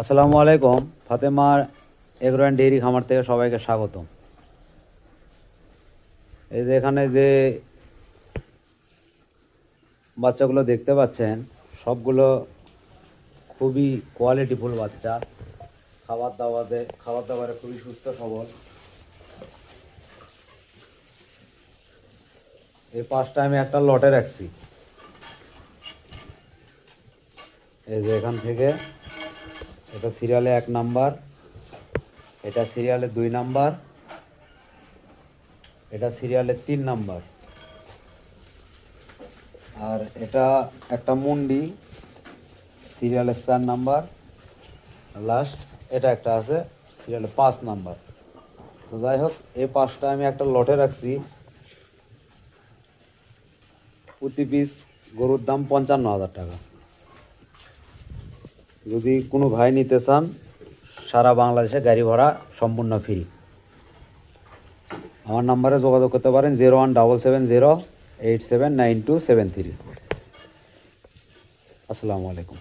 আসসালামু আলাইকুম, ফাতেমার এগ্রো অ্যান্ড ডেইরি খামার থেকে সবাইকে স্বাগতম। এই যে এখানে যে বাচ্চাগুলো দেখতে পাচ্ছেন, সবগুলো খুবই কোয়ালিটিফুল বাচ্চা। খাবার দাবারে খাবার দাবারে খুবই সুস্থ সবল। এই পাঁচটা আমি একটা লটে রাখছি। এই যে এখান থেকে এটা সিরিয়ালে এক নাম্বার, এটা সিরিয়ালে দুই নাম্বার, এটা সিরিয়ালে তিন নাম্বার। আর এটা একটা মুন্ডি সিরিয়ালের চার নাম্বার লাস্ট এটা একটা আছে সিরিয়ালে পাঁচ নাম্বার। তো যাই হোক এই পাঁচটা আমি একটা লটে রাখছি। প্রতি পিস গরুর দাম পঞ্চান্ন হাজার টাকা। যদি কোনো ভাই নিতে চান, সারা বাংলাদেশে গাড়ি ভাড়া সম্পূর্ণ ফ্রি আমার নাম্বারে যোগাযোগ করতে পারেন zero one double seven zero eight seven nine two seven three. আসসালামু আলাইকুম।